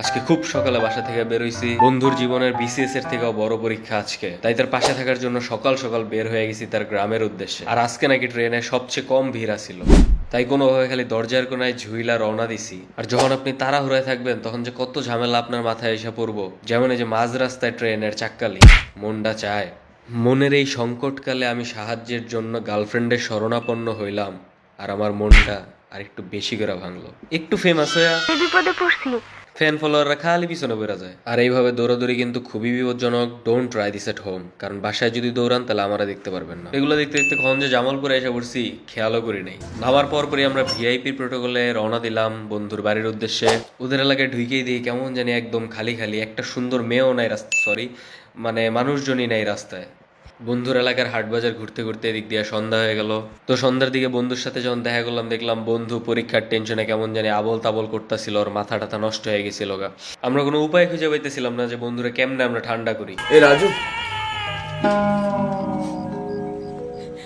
আজকে খুব সকালে বাসা থেকে বেরোইছি। বন্ধুর জীবনের বিসিএস এর থেকেও বড় পরীক্ষা আজকে। তাই তার পাশে থাকার জন্য সকাল সকাল বের হয়ে গেছি তার গ্রামের উদ্দেশ্যে। আর আজকে নাকি ট্রেনে সবচেয়ে কম ভিড় ছিল তাই কোনোভাবে খালি দরজার কোনায় ঝুইলা রওনা দিছি। আর যখন আপনি তাড়াহুড়ায় থাকবেন, তখন যে কত ঝামেলা আপনার মাথায় এসে পড়ব। যেমন এই যে মাঝ রাস্তায় ট্রেনের চাক্কালি। মনটা চায়। মনের এই সংকটকালে আমি সাহায্যের জন্য গার্লফ্রেন্ডের শরণাপন্ন হইলাম। আর আমার মনটা আর একটু বেশি করে ভাঙলো। একটু ফেমাস হইয়া বিপদে পড়ছি। ফ্যান ফলোয়াররা খালি পিছনে বেরা যায়। আর এইভাবে দৌড়াদৌড়ি কিন্তু খুবই বিপজ্জনক। Don't try this at home কারণ বাসায় যদি দৌড়ান, তাহলে আমরা দেখতে পারবেন না। এগুলো দেখতে দেখতে কখন যে জামালপুরে এসে পড়ছি, খেয়ালও করি নাই। নামার পর পরই আমরা ভিআইপি প্রোটোকলে রওনা দিলাম বন্ধুর বাড়ির উদ্দেশ্যে। ওদের এলাকায় ঢুকেই দিয়ে কেমন জানি একদম খালি খালি। একটা সুন্দর মেয়েও নাই রাস্তা সরি মানে মানুষজনই নাই রাস্তায়। বন্ধুর এলাকার হাট বাজার ঘুরতে ঘুরতে এদিক দিয়ে সন্ধ্যা হয়ে গেল তো সন্ধ্যার দিকে বন্ধুর সাথে যখন দেখা করলাম দেখলাম বন্ধু পরীক্ষার টেনশনে কেমন জানি আবল তাবল করতেছিল ওর মাথা টাথা নষ্ট হয়ে গেছিল গা আমরা কোনো উপায় খুঁজে পাইতেছিলাম না যে বন্ধুরা কেমনে আমরা ঠান্ডা করি ए राजू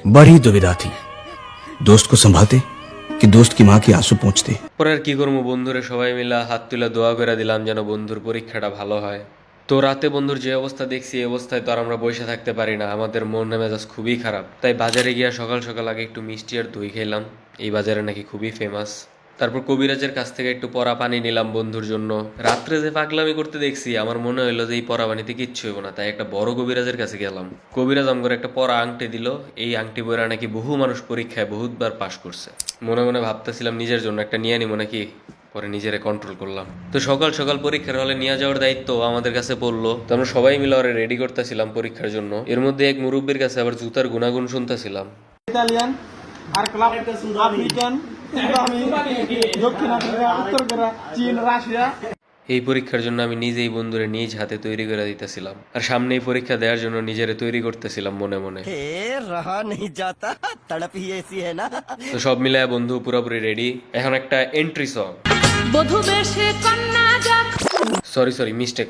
बड़ी दुविधा थी दोस्त को संभालते कि दोस्त की मां के आंसू पहुंचते পরে আর কি করবো বন্ধুরে সবাই মিলা হাত তুলে দোয়া করে দিলাম যেন বন্ধুর পরীক্ষাটা ভালো হয় তো রাতে বন্ধুর যে অবস্থা দেখছি, এই অবস্থায় তো আর আমরা বসে থাকতে পারি না। আমাদের মন মেজাজ খুবই খারাপ। তাই বাজারে গিয়া সকাল সকাল আগে একটু মিষ্টি আর দই খেলাম। এই বাজারে নাকি খুবই ফেমাস তারপর কবিরাজের কাছ থেকে একটু পরা পানি নিলাম বন্ধুর জন্য। রাত্রে যে পাগলামি করতে দেখছি, আমার মনে হইল যে এই পরা পানিতে কিচ্ছু হইব না। তাই একটা বড় কবিরাজের কাছে গেলাম। কবিরাজ আমগর একটা পরা আংটি দিল। এই আংটি বইরা নাকি বহু মানুষ পরীক্ষায় বহুতবার পাশ করছে। মনে মনে ভাবতেছিলাম নিজের জন্য একটা নিয়ে নিবো নাকি? পরে নিজেরে কন্ট্রোল করলাম। তো সকাল সকাল পরীক্ষার হলে নিয়ে যাওয়ার দায়িত্ব আমাদের কাছে পড়ল। তো আমরা সবাই মিলে ওরা রেডি করতেছিলাম পরীক্ষার জন্য। এর মধ্যে এক মুরব্বীর কাছে আবার জুতার গুণাগুণ শুনতেছিলাম। ইতালিয়ান আর ক্লাব আফ্রিকান দক্ষিণ আফ্রিকা উত্তর কোরিয়া চীন রাশিয়া। এই পরীক্ষার জন্য আমি নিজেই বন্ধুরে নিজ হাতে তৈরি করে দিতেছিলাম। আর সামনে এই পরীক্ষা দেওয়ার জন্য নিজেরে তৈরি করতেছিলাম মনে মনে। তো সব মিলে বন্ধু পুরোপুরি রেডি এখন একটা এন্ট্রি সং বধু বেশে কন্যা যাক সরি সরি মিস্টেক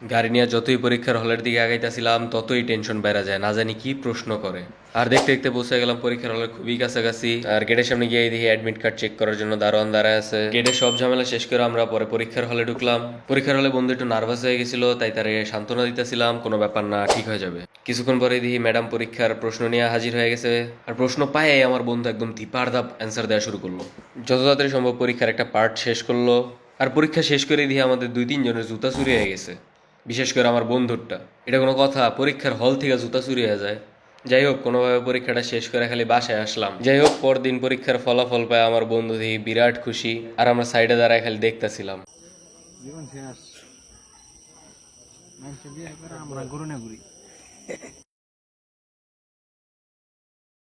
গাড়ি নিয়ে যতই পরীক্ষার হলের দিকে আগাইতেছিলাম, ততই টেনশন বেড়া যায়, না জানি কি প্রশ্ন করে। আর দেখতে দেখতে পৌঁছে গেলাম পরীক্ষার হলের খুবই কাছাকাছি, আর গেটের সামনে গিয়ে দেখি অ্যাডমিট কার্ড চেক করার জন্য দারোয়ান দাঁড়ায় আছে। গেটের সব ঝামেলা শেষ করে আমরা পরে পরীক্ষার হলে ঢুকলাম। পরীক্ষার হলে বন্ধু একটু নার্ভাস হয়ে গেছিল, তাই তারে সান্ত্বনা দিতেছিলাম, কোনো ব্যাপার না, ঠিক হয়ে যাবে। কিছুক্ষণ পরে দেখি ম্যাডাম পরীক্ষার প্রশ্ন নিয়ে হাজির হয়ে গেছে, আর প্রশ্ন পায়ে আমার বন্ধু একদম ধিপার ধাপ অ্যান্সার দেওয়া শুরু করল। যত তাড়াতাড়ি সম্ভব পরীক্ষার একটা পার্ট শেষ করল, আর পরীক্ষা শেষ করে দিয়ে আমাদের দুই তিনজনের জুতা চুরি হয়ে গেছে। বিশেষ করে আমার বন্ধুরটা। এটা কোনো কথা, পরীক্ষার হল থেকে জুতা চুরি হয়ে যায়। যাই হোক, কোনোভাবে পরীক্ষাটা শেষ করে খালি বাসায় আসলাম। যাই হোক, পরদিন পরীক্ষার ফলাফল পায় আমার বন্ধু দেখি বিরাট খুশি, আর আমরা সাইডে দাঁড়ায় খালি দেখতেছিলাম। আমরা ঘুরি